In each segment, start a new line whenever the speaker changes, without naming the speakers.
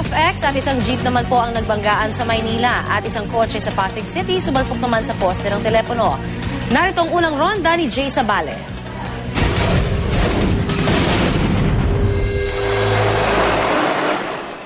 FX at isang jeep naman po ang nagbanggaan sa Maynila at isang kotse sa Pasig City sumalpok naman sa poste ng telepono. Narito ang unang ronda ni Jay Sabale.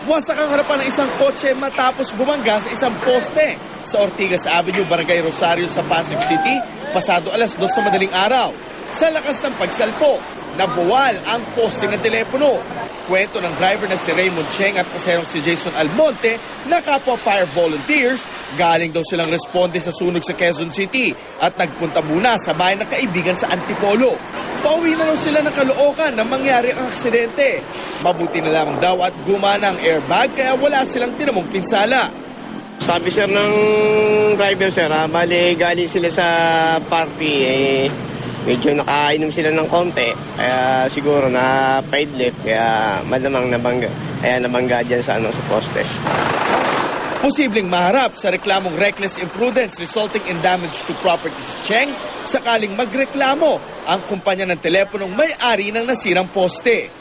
Wasak ang harapan ng isang kotse matapos bumangga sa isang poste sa Ortigas Avenue, Barangay Rosario sa Pasig City, pasado alas dos sa madaling araw. Sa lakas ng pagsalpo, nabuwal ang poste ng telepono. Kwento ng driver na si Raymond Cheng at paserong si Jason Almonte na kapwa fire volunteers, galing daw silang responde sa sunog sa Quezon City at nagpunta muna sa bahay ng kaibigan sa Antipolo. Pauwi na daw sila ng Caloocan nang mangyari ang aksidente. Mabuti na lamang daw at gumana ang airbag kaya wala silang tinamong pinsala.
Sabi sir ng driver sir, ah, bali galing sila sa party, eh, medyo nakainom sila ng konti, kaya siguro na paidlip, kaya malamang nabangga, kaya nabangga dyan sa, ano, sa poste.
Posibleng maharap sa reklamong reckless imprudence resulting in damage to property si Cheng sakaling magreklamo ang kumpanya ng teleponong may-ari ng nasirang poste.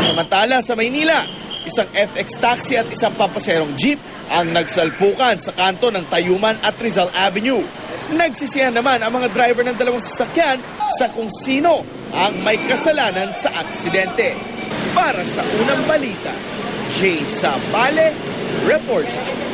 Samantala sa Maynila, isang FX taxi at isang papaserong jeep ang nagsalpukan sa kanto ng Tayuman at Rizal Avenue. Nagsisihan naman ang mga driver ng dalawang sasakyan sa kung sino ang may kasalanan sa aksidente. Para sa unang balita, Jay Sabale, reporter.